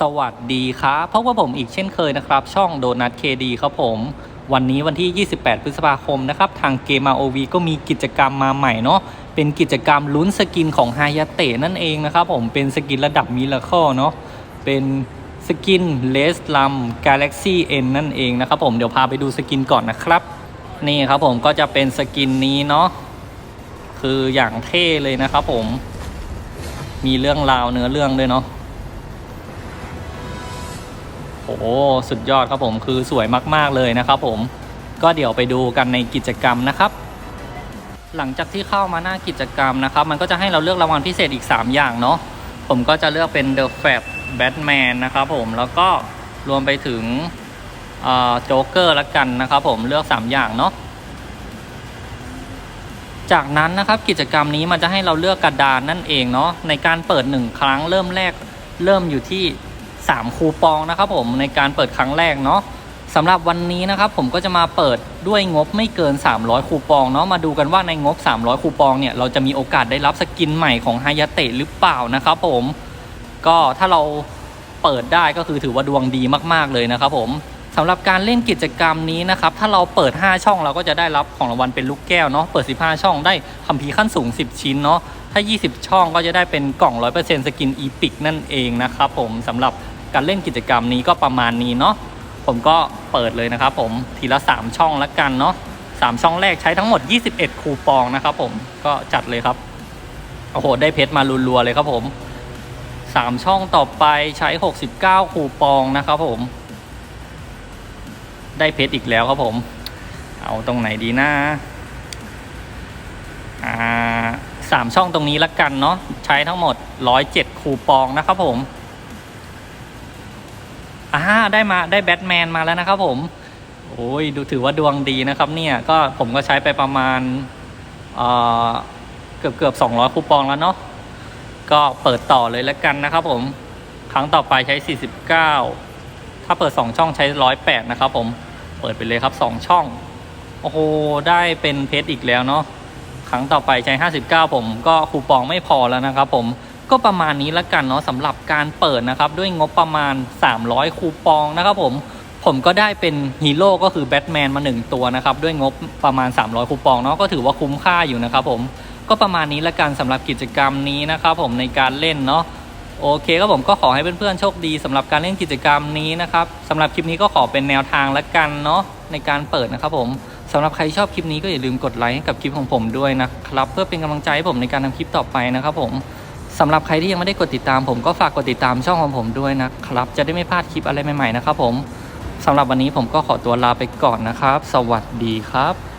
สวัสดีครับพบกับผมอีกเช่นเคยนะครับ ช่องโดนัทเคดีครับผม วันนี้วันที่ 28 พฤษภาคมนะครับ ทางเกม ROV ก็มีกิจกรรมมาใหม่เนาะเป็นกิจกรรมลุ้นสกินของฮายาเตะนั่นเองนะครับผมเป็นสกินระดับมิล a ค l เนาะเป็นสกินเลสลัมกาแล็กซี่เอ็นนั่นเองนะครับผมเดี๋ยวพาไปดูสกินก่อนนะครับ นี่ครับผมก็จะเป็นสกินนี้เนาะคืออย่างเท่เลยนะครับผมมีเรื่องราวเนื้อเรื่องด้วยเนาะ หสุดยอดครับผมคือสวยมาก ๆ เลยนะครับผมก็เดี๋ยวไปดูกันในกิจกรรมนะครับ หลังจากที่เข้ามาหน้ากิจกรรมนะครับ มันก็จะให้เราเลือกรางวัลพิเศษอีก 3 อย่างเนาะผมก็จะเลือกเป็น The Fab Batman นะครับผมแล้วก็รวมไปถึงโจ๊กเกอร์ละกันนะครับผมเลือก 3 อย่างเนาะจากนั้นนะครับกิจกรรมนี้มันจะให้เราเลือกกระดานนั่นเองเนาะในการเปิด 1 ครั้งเริ่มแรกเริ่มอยู่ที่ 3 คูปองนะครับผมในการเปิดครั้งแรกเนาะสำหรับวันนี้นะครับผมก็จะมาเปิดด้วยงบไม่เกิน 300 คูปองเนาะมาดูกันว่าในงบ 300 คูปองเนี่ยเราจะมีโอกาสได้รับสกินใหม่ของฮายาเตะหรือเปล่านะครับผมก็ถ้าเราเปิดได้ก็คือถือว่าดวงดีมากๆเลยนะครับผม สำหรับการเล่นกิจกรรมนี้นะครับถ้าเราเปิด 5 ช่องเราก็จะได้รับของรางวัลเป็นลูกแก้วเนาะเปิด 15 ช่องได้คัมภีร์ขั้นสูง 10 ชิ้นเนาะถ้า 20 ช่องก็จะได้เป็นกล่อง 100%สกินอีพิกนั่นเองนะครับผมสำหรับการเล่นกิจกรรมนี้ก็ประมาณนี้เนาะผมก็เปิดเลยนะครับผมทีละ 3 ช่องละกันเนาะสามช่องแรกใช้ทั้งหมด 21 คูปองนะครับผมก็จัดเลยครับโอ้โหได้เพชรมารัวๆเลยครับผม 3 ช่องต่อไปใช้ 69 คูปองนะครับผม ได้เพชรอีกแล้วครับผม เอาตรงไหนดีนะอ่าสามช่องตรงนี้ละกันเนาะใช้ทั้งหมด107คูปองนะครับผมอ่าได้มาได้แบทแมนมาแล้วนะครับผมโอ้ยดูถือว่าดวงดีนะครับ เนี่ยก็ผมก็ใช้ไปประมาณเอ่อเกือบเกือบสองร้อยคูปองแล้วเนาะก็เปิดต่อเลยแล้วกันนะครับผม ครั้งต่อไปใช้ 49 ถ้าเปิด 2 ช่องใช้ 108 นะครับผม เปิดไปเลยครับ 2 ช่อง โอ้โห ได้เป็นเพชรอีกแล้วเนาะครั้งต่อไปใช้ 59 ผมก็คูปองไม่พอแล้วนะครับผมก็ประมาณนี้ละกันเนาะสำหรับการเปิดนะครับด้วยงบประมาณ 300 คูปองนะครับผมผมก็ได้เป็นฮีโร่ก็คือแบทแมนมา 1 ตัวนะครับด้วยงบประมาณ 300 คูปองเนาะก็ถือว่าคุ้มค่าอยู่นะครับผมก็ประมาณนี้ละกันสำหรับกิจกรรมนี้นะครับผมในการเล่นเนาะ โอเคก็ผมก็ขอให้เพื่อนๆโชคดีสำหรับการเล่นกิจกรรมนี้นะครับสำหรับคลิปนี้ก็ขอเป็นแนวทางละกันเนาะในการเปิดนะครับผมสำหรับใครชอบคลิปนี้ก็อย่าลืมกดไลค์ให้กับคลิปของผมด้วยนะครับเพื่อเป็นกำลังใจให้ผมในการทำคลิปต่อไปนะครับผมสำหรับใครที่ยังไม่ได้กดติดตาม ผมก็ฝากกดติดตามช่องของผมด้วยนะครับ จะได้ไม่พลาดคลิปอะไรใหม่ๆนะครับผมสำหรับวันนี้ผมก็ขอตัวลาไปก่อนนะครับ สวัสดีครับ